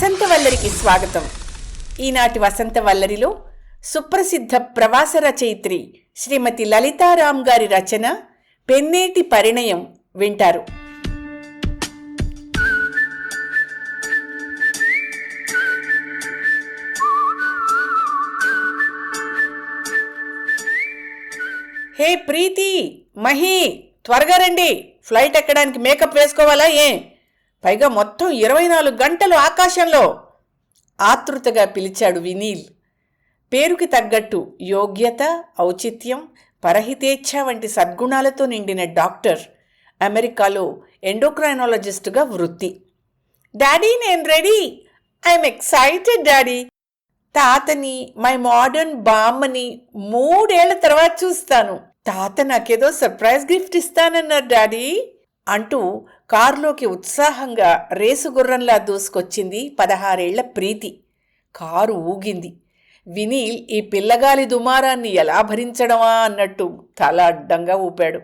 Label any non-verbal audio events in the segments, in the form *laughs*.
వసంత వల్లరికి స్వాగతం. ఈనాటి వసంత వల్లరిలో సుప్రసిద్ధ ప్రవాస రచయిత్రి శ్రీమతి లలితారాం గారి రచన పెన్నేటి పరిణయం వింటారు. హే ప్రీతి మహి త్వరగా రండి. ఫ్లైట్ ఎక్కడానికి మేకప్ వేసుకోవాలా ఏం? పైగా మొత్తం ఇరవై నాలుగు గంటలు ఆకాశంలో ఆతృతగా పిలిచాడు వినీల్. పేరుకి తగ్గట్టు యోగ్యత ఔచిత్యం పరహితేచ్ఛ వంటి సద్గుణాలతో నిండిన డాక్టర్ అమెరికాలో ఎండోక్రైనాలజిస్టుగా వృత్తి. డాడీ నేను రెడీ. I'm excited daddy. తాతని మై మోడర్న్ బామ్మని మూడేళ్ళ తర్వాత చూస్తాను. తాత నాకేదో సర్ప్రైజ్ గిఫ్ట్ ఇస్తానన్నారు డాడీ. అంటూ కారులోకి ఉత్సాహంగా రేసు గుర్రంలా దూసుకొచ్చింది పదహారేళ్ళ ప్రీతి. కారు ఊగింది. వినీల్ ఈ పిల్లగాలి దుమారాన్ని ఎలా భరించడమా అన్నట్టు తల అడ్డంగా ఊపాడు.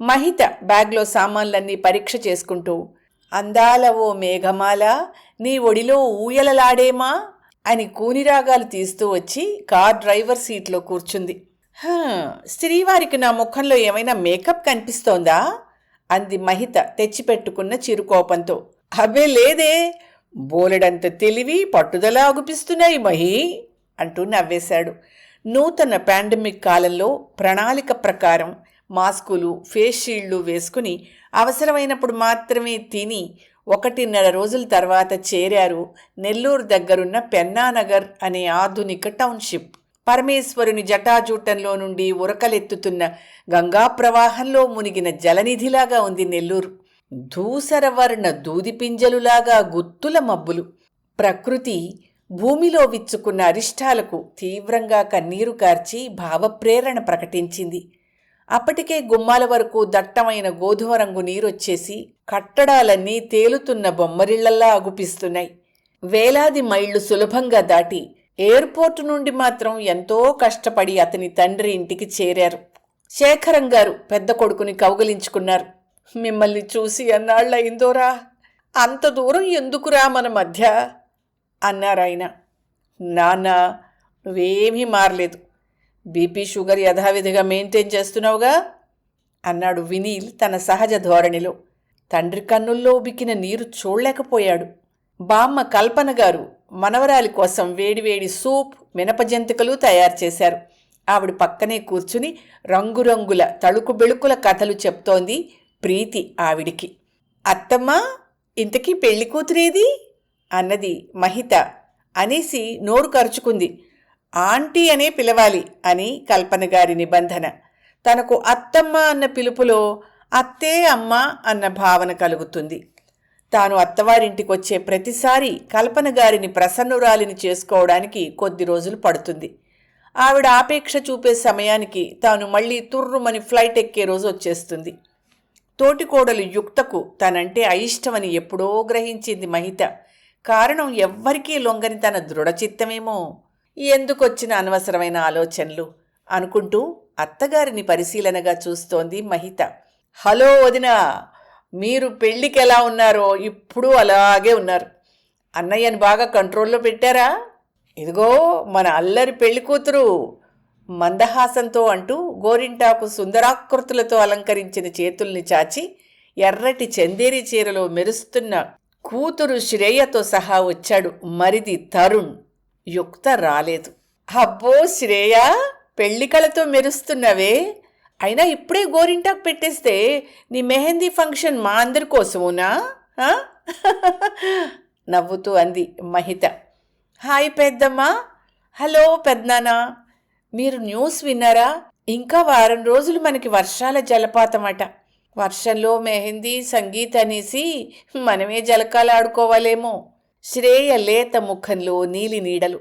మహిత బ్యాగ్లో సామాన్లన్నీ పరీక్ష చేసుకుంటూ అందాల ఓ మేఘమాల నీ ఒడిలో ఊయలలాడేమా? అని కూనిరాగాలు తీస్తూ వచ్చి కార్ డ్రైవర్ సీట్లో కూర్చుంది. "హా, శ్రీవారికి నా ముఖంలో ఏమైనా మేకప్ కనిపిస్తోందా? అంది మహిత తెచ్చిపెట్టుకున్న చిరుకోపంతో. అబ్బే లేదే బోలెడంత తెలివి పట్టుదల అగుపిస్తున్నాయి మహి అంటూ నవ్వేశాడు. నూతన పాండమిక్ కాలంలో ప్రణాళిక ప్రకారం మాస్కులు ఫేస్ షీల్డ్లు వేసుకుని అవసరమైనప్పుడు మాత్రమే తిని ఒకటిన్నర రోజుల తర్వాత చేరారు నెల్లూరు దగ్గరున్న పెన్నానగర్ అనే ఆధునిక టౌన్షిప్. పరమేశ్వరుని జటాజూటంలో నుండి ఉరకలెత్తుతున్న గంగా ప్రవాహంలో మునిగిన జలనిధిలాగా ఉంది నెల్లూరు. ధూసరవర్ణ దూదిపింజలులాగా గుత్తుల మబ్బులు. ప్రకృతి భూమిలో విచ్చుకున్న అరిష్టాలకు తీవ్రంగా కన్నీరు కార్చి భావప్రేరణ ప్రకటించింది. అప్పటికే గుమ్మాల వరకు దట్టమైన గోధుమ రంగు నీరొచ్చేసి కట్టడాలన్నీ తేలుతున్న బొమ్మరిళ్ళల్లా అగుపిస్తున్నాయి. వేలాది మైళ్ళు సులభంగా దాటి ఎయిర్పోర్టు నుండి మాత్రం ఎంతో కష్టపడి అతని తండ్రి ఇంటికి చేరారు. శేఖరం గారు పెద్ద కొడుకుని కౌగలించుకున్నారు. మిమ్మల్ని చూసి అన్నాళ్ళయిందోరా అంత దూరం ఎందుకురా మన మధ్య? అన్నారాయన నాన్న నువ్వేమీ మారలేదు. బీపీ షుగర్ యథావిధిగా మెయింటైన్ చేస్తున్నావుగా? అన్నాడు వినీల్ తన సహజ ధోరణిలో. తండ్రి కన్నుల్లో ఉబికిన నీరు చూడలేకపోయాడు. బామ్మ కల్పన గారు మనవరాలి కోసం వేడివేడి సూప్ మినపజంతికలు తయారు చేశారు. ఆవిడ పక్కనే కూర్చుని రంగురంగుల తళుకు బెళుకుల కథలు చెప్తోంది ప్రీతి ఆవిడికి. అత్తమ్మ ఇంతకీ పెళ్ళి కూతురేది? అన్నది మహిత అనేసి నోరు కరుచుకుంది. ఆంటీ అనే పిలవాలి అని కల్పన గారి నిబంధన. తనకు అత్తమ్మ అన్న పిలుపులో అత్తే అమ్మ అన్న భావన కలుగుతుంది. తాను అత్తవారింటికి వచ్చే ప్రతిసారి కల్పన గారిని ప్రసన్నురాలిని చేసుకోవడానికి కొద్ది రోజులు పడుతుంది. ఆవిడ ఆపేక్ష చూపే సమయానికి తాను మళ్ళీ తుర్రుమని ఫ్లైట్ ఎక్కే రోజు వచ్చేస్తుంది. తోటికోడలు యుక్తకు తనంటే అయిష్టమని ఎప్పుడో గ్రహించింది మహిత. కారణం ఎవ్వరికీ లొంగని తన దృఢచిత్తమేమో? ఎందుకొచ్చిన అనవసరమైన ఆలోచనలు? అనుకుంటూ అత్తగారిని పరిశీలనగా చూస్తోంది మహిత. హలో వదినా! మీరు పెళ్ళికి ఎలా ఉన్నారో ఇప్పుడు అలాగే ఉన్నారు. అన్నయ్యని బాగా కంట్రోల్లో పెట్టారా? ఇదిగో మన అల్లరి పెళ్ళి కూతురు మందహాసంతో అంటూ గోరింటాకు సుందరాకృతులతో అలంకరించిన చేతుల్ని చాచి ఎర్రటి చందేరి చీరలో మెరుస్తున్న కూతురు శ్రేయతో సహా వచ్చాడు మరిది తరుణ్. యుక్త రాలేదు. అబ్బో శ్రేయ పెళ్ళికలతో మెరుస్తున్నవే. అయినా ఇప్పుడే గోరింటాకు పెట్టేస్తే నీ మెహందీ ఫంక్షన్ మా అందరి కోసమునా? *laughs* నవ్వుతూ అంది మహిత. హాయ్ పెద్దమ్మ. హలో పెద్దనాన్న. మీరు న్యూస్ విన్నారా? ఇంకా వారం రోజులు మనకి వర్షాల జలపాతం అట వర్షంలో మెహందీ సంగీత్ అనేసి మనమే జలకాలు ఆడుకోవాలేమో. శ్రేయ లేత ముఖంలో నీలి నీడలు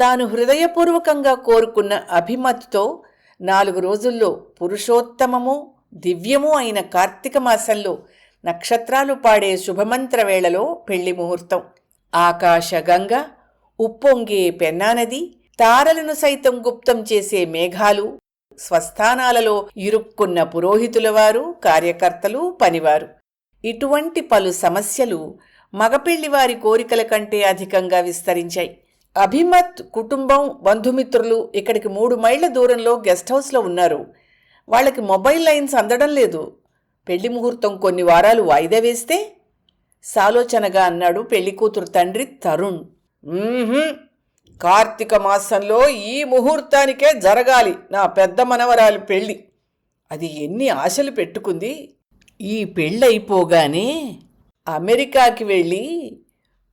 తాను హృదయపూర్వకంగా కోరుకున్న అభిమతితో నాలుగు రోజుల్లో పురుషోత్తమము దివ్యము అయిన కార్తీక మాసంలో నక్షత్రాలు పాడే శుభమంత్ర వేళలో పెళ్ళి ముహూర్తం. ఆకాశగంగ ఉప్పొంగే పెన్నానది తారలను సైతం గుప్తం చేసే మేఘాలు స్వస్థానాలలో ఇరుక్కున్న పురోహితుల వారు కార్యకర్తలు పనివారు. ఇటువంటి పలు సమస్యలు మగపెళ్ళివారి కోరికల కంటే అధికంగా విస్తరించాయి. అభిమత్ కుటుంబం బంధుమిత్రులు ఇక్కడికి మూడు మైళ్ళ దూరంలో గెస్ట్ హౌస్లో ఉన్నారు. వాళ్ళకి మొబైల్ లైన్స్ అందడం లేదు. పెళ్ళి ముహూర్తం కొన్ని వారాలు వాయిదా వేస్తే సాలోచనగా అన్నాడు పెళ్ళి కూతురు తండ్రి తరుణ్. కార్తీక మాసంలో ఈ ముహూర్తానికే జరగాలి నా పెద్ద మనవరాలి పెళ్ళి అది ఎన్ని ఆశలు పెట్టుకుంది. ఈ పెళ్ళైపోగానే అమెరికాకి వెళ్ళి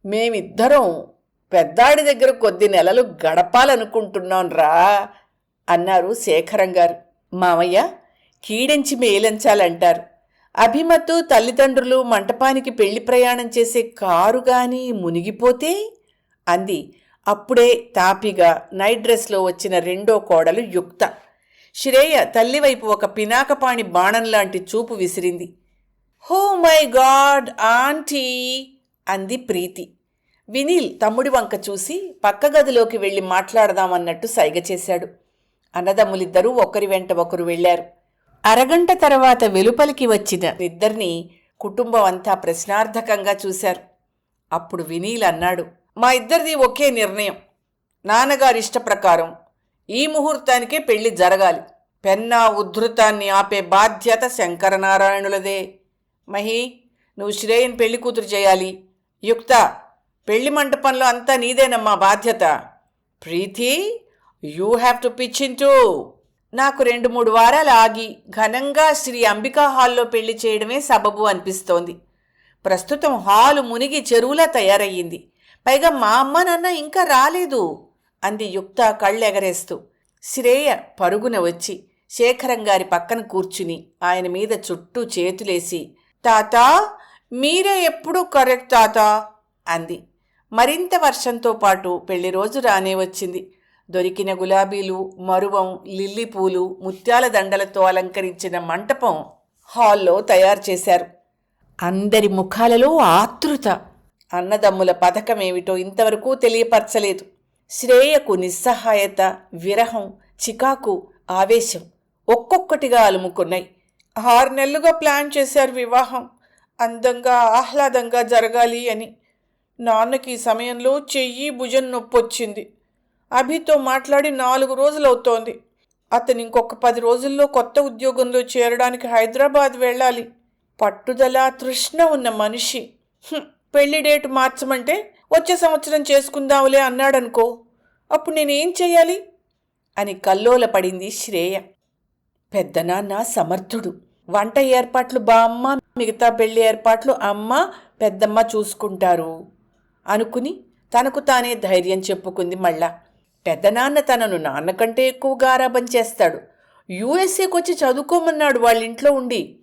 మేమిద్దరం పెద్దాడి దగ్గర కొద్ది నెలలు గడపాలనుకుంటున్నాం రా అన్నారు శేఖరం గారు. మామయ్య కీడించి మేలంచాలంటారు. అభిమతు తల్లిదండ్రులు మంటపానికి పెళ్ళి ప్రయాణం చేసే కారు గాని మునిగిపోతే? అంది. అప్పుడే తాపిగా నైట్ డ్రెస్లో వచ్చిన రెండో కోడలు యుక్త. శ్రేయ తల్లివైపు ఒక పినాకపాణి బాణం లాంటి చూపు విసిరింది. Oh my God aunty! అంది ప్రీతి. వినీల్ తమ్ముడి వంక చూసి పక్క గదిలోకి వెళ్ళి మాట్లాడదామన్నట్టు సైగ చేశాడు. అన్నదమ్ములిద్దరూ ఒకరి వెంట ఒకరు వెళ్ళారు. అరగంట తర్వాత వెలుపలికి వచ్చిన ఇద్దరిని కుటుంబం అంతా ప్రశ్నార్థకంగా చూశారు. అప్పుడు వినీల్ అన్నాడు మా ఇద్దరిది ఒకే నిర్ణయం. నాన్నగారి ఇష్ట ప్రకారం ఈ ముహూర్తానికే పెళ్ళి జరగాలి. పెన్నా ఉద్ధృతాన్ని ఆపే బాధ్యత శంకరనారాయణులదే. మహి నువ్వు శ్రేయన్ పెళ్ళి కూతురు చేయాలి. యుక్త పెళ్ళి మంటపంలో అంతా నీదేనమ్మా బాధ్యత. Preethi you have to pitch in too నాకు రెండు మూడు వారాలు ఆగి ఘనంగా శ్రీ అంబికా హాల్లో పెళ్ళి చేయడమే సబబు అనిపిస్తోంది. ప్రస్తుతం హాలు మునిగి చెరువులా తయారయ్యింది. పైగా మా అమ్మ నాన్న ఇంకా రాలేదు అంది యుక్త కళ్ళెగరేస్తూ. శ్రేయ పరుగున వచ్చి శేఖరం గారి పక్కన కూర్చుని ఆయన మీద చుట్టూ చేతులేసి తాత మీరే ఎప్పుడూ కరెక్ట్ తాత అంది. మరింత వర్షంతో పాటు పెళ్ళి రోజు రానే వచ్చింది. దొరికిన గులాబీలు మరువం లిల్లీ పూలు ముత్యాల దండలతో అలంకరించిన మంటపం హాల్లో తయారు చేశారు. అందరి ముఖాలలో ఆతృత. అన్నదమ్ముల పథకమేమిటో ఇంతవరకు తెలియపరచలేదు. శ్రేయకు నిస్సహాయత విరహం చికాకు ఆవేశం ఒక్కొక్కటిగా అలుముకున్నాయి. ఆరు నెలలుగా ప్లాన్ చేశారు వివాహం. అందంగా ఆహ్లాదంగా జరగాలి అని నాన్నకి ఈ సమయంలో చెయ్యి భుజం నొప్పొచ్చింది. అభితో మాట్లాడి నాలుగు రోజులవుతోంది. అతను ఇంకొక పది రోజుల్లో కొత్త ఉద్యోగంలో చేరడానికి హైదరాబాద్ వెళ్ళాలి. పట్టుదల తృష్ణ ఉన్న మనిషి. పెళ్ళి డేట్ మార్చమంటే వచ్చే సంవత్సరం చేసుకుందాంలే అన్నాడనుకో అప్పుడు నేనేం చేయాలి అని కల్లోల పడింది శ్రేయ. పెద్దనాన్న సమర్థుడు. వంట ఏర్పాట్లు బామ్మ మిగతా పెళ్ళి ఏర్పాట్లు అమ్మ పెద్దమ్మ చూసుకుంటారు. అనుకుని తనకు తానే ధైర్యం చెప్పుకుంది మళ్ళా. పెద్దనాన్న తనను నాన్నకంటే ఎక్కువ గారాబం చేస్తాడు. యూఎస్ఏకి వచ్చి చదువుకోమన్నాడు వాళ్ళ ఇంట్లో ఉండి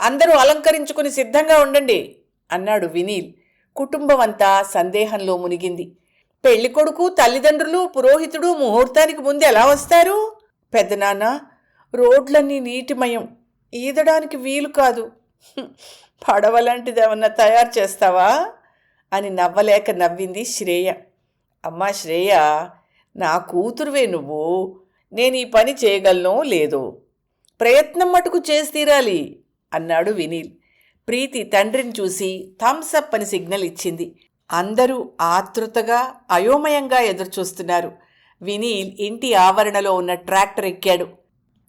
అందరూ అలంకరించుకుని సిద్ధంగా ఉండండి అన్నాడు వినీల్. కుటుంబం అంతా సందేహంలో మునిగింది. పెళ్ళి కొడుకు తల్లిదండ్రులు పురోహితుడు ముహూర్తానికి ముందు ఎలా వస్తారు? పెద్దనాన్న రోడ్లన్నీ నీటిమయం. ఈదడానికి వీలు కాదు. "హ్మ్, *laughs* పడవ లాంటిదేమన్నా తయారు చేస్తావా? అని నవ్వలేక నవ్వింది శ్రేయ. అమ్మా శ్రేయ నా కూతురువే నువ్వు. నేను ఈ పని చేయగలనో లేదో. ప్రయత్నం మటుకు చేసి తీరాలి అన్నాడు వినీల్. ప్రీతి తండ్రిని చూసి థమ్స్ అప్ అని సిగ్నల్ ఇచ్చింది. అందరూ ఆతృతగా అయోమయంగా ఎదురుచూస్తున్నారు. వినీల్ ఇంటి ఆవరణలో ఉన్న ట్రాక్టర్ ఎక్కాడు.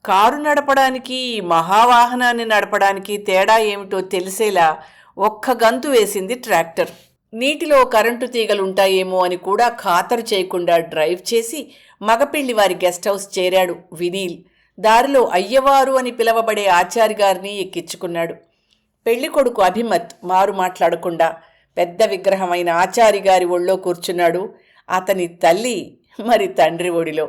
కారు నడపడానికి ఈ మహావాహనాన్ని నడపడానికి తేడా ఏమిటో తెలిసేలా ఒక్క గంతు వేసింది ట్రాక్టర్. నీటిలో కరెంటు తీగలుంటాయేమో అని కూడా ఖాతరు చేయకుండా డ్రైవ్ చేసి మగపిల్లి వారి గెస్ట్ హౌస్ చేరాడు వినీల్. దారిలో అయ్యవారు అని పిలవబడే ఆచారి గారిని ఎక్కించుకున్నాడు. పెళ్ళి కొడుకు అభిమత్ మారు మాట్లాడకుండా పెద్ద విగ్రహమైన ఆచారి గారి ఒళ్ళో కూర్చున్నాడు అతని తల్లి మరి తండ్రి ఒడిలో.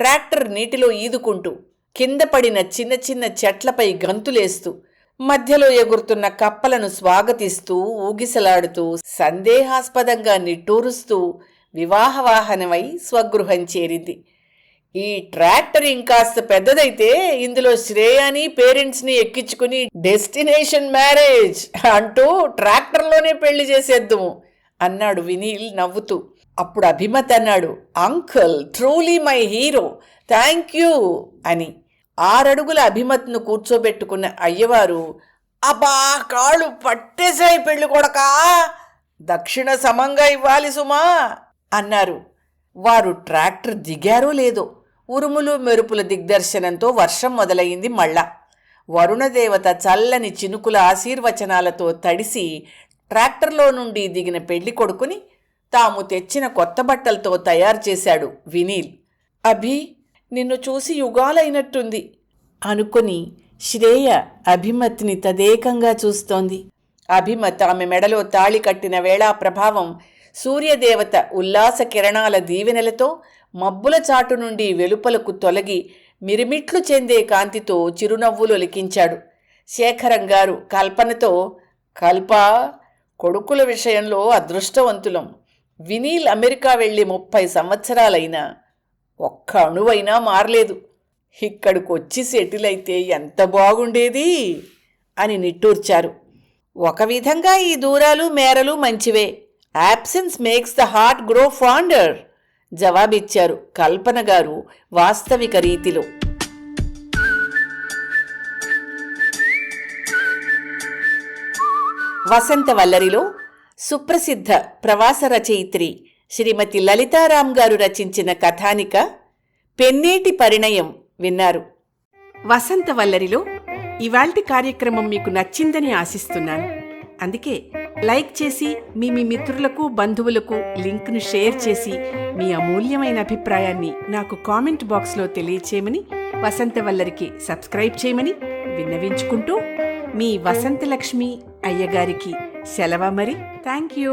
ట్రాక్టర్ నీటిలో ఈదుకుంటూ కింద పడిన చిన్న చిన్న చెట్లపై గంతులేస్తూ మధ్యలో ఎగురుతున్న కప్పలను స్వాగతిస్తూ ఊగిసలాడుతూ సందేహాస్పదంగా నిట్టూరుస్తూ వివాహవాహనమై స్వగృహం చేరింది. ఈ ట్రాక్టర్ ఇంకాస్త పెద్దదైతే ఇందులో శ్రేయాని పేరెంట్స్ని ఎక్కించుకుని డెస్టినేషన్ మ్యారేజ్ అంటూ ట్రాక్టర్లోనే పెళ్ళి చేసేద్దుము అన్నాడు వినీల్ నవ్వుతూ. అప్పుడు అభిమత్ అన్నాడు uncle truly my hero thank you అని. ఆరడుగుల అభిమత్ను కూర్చోబెట్టుకున్న అయ్యవారు అబ్బా కాళ్ళు పట్టేశాయి పెళ్ళి కొడకా! దక్షిణ సమంగా ఇవ్వాలి సుమా! అన్నారు. వారు ట్రాక్టర్ దిగారో లేదో ఉరుములు మెరుపుల దిగ్దర్శనంతో వర్షం మొదలయ్యింది మళ్ళా. వరుణదేవత చల్లని చినుకుల ఆశీర్వచనాలతో తడిసి ట్రాక్టర్లో నుండి దిగిన పెళ్ళి కొడుకుని తాము తెచ్చిన కొత్త బట్టలతో తయారు చేశాడు వినీల్. అభి నిన్ను చూసి యుగాలైనట్టుంది. అనుకుని శ్రేయ అభిమత్ని తదేకంగా చూస్తోంది. అభిమత్ ఆమె మెడలో తాళి కట్టిన వేళా ప్రభావం సూర్యదేవత ఉల్లాస కిరణాల దీవెనలతో మబ్బుల చాటు నుండి వెలుపలకు తొలగి మిరిమిట్లు చెందే కాంతితో చిరునవ్వులు లిఖించాడు. శేఖరం గారు కల్పనతో కల్ప కొడుకుల విషయంలో అదృష్టవంతులం. వినీల్ అమెరికా వెళ్ళి ముప్పై సంవత్సరాలైనా ఒక్క అణువైనా మారలేదు. ఇక్కడికొచ్చి సెటిల్ అయితే ఎంత బాగుండేది అని నిట్టూర్చారు. ఒక విధంగా ఈ దూరాలు మేరలు మంచివే. Absence makes the heart grow fonder జవాబిచ్చారు కల్పన గారు వాస్తవిక రీతిలో. వసంత వల్లరిలో సుప్రసిద్ధ ప్రవాస రచయిత్రి శ్రీమతి లలితారాం గారు రచించిన కథానిక పెన్నేటి పరిణయం విన్నారు. వసంత వల్లరిలో ఇవాల్టి కార్యక్రమం మీకు నచ్చిందని ఆశిస్తున్నాను. అందుకే లైక్ చేసి మీ మీ మిత్రులకు బంధువులకు లింక్ను షేర్ చేసి మీ అమూల్యమైన అభిప్రాయాన్ని నాకు కామెంట్ బాక్స్లో తెలియచేయమని వసంత వల్లరికి సబ్స్క్రైబ్ చేయమని విన్నవించుకుంటూ మీ వసంతలక్ష్మి అయ్యగారికి సెలవ మరి. Thank you.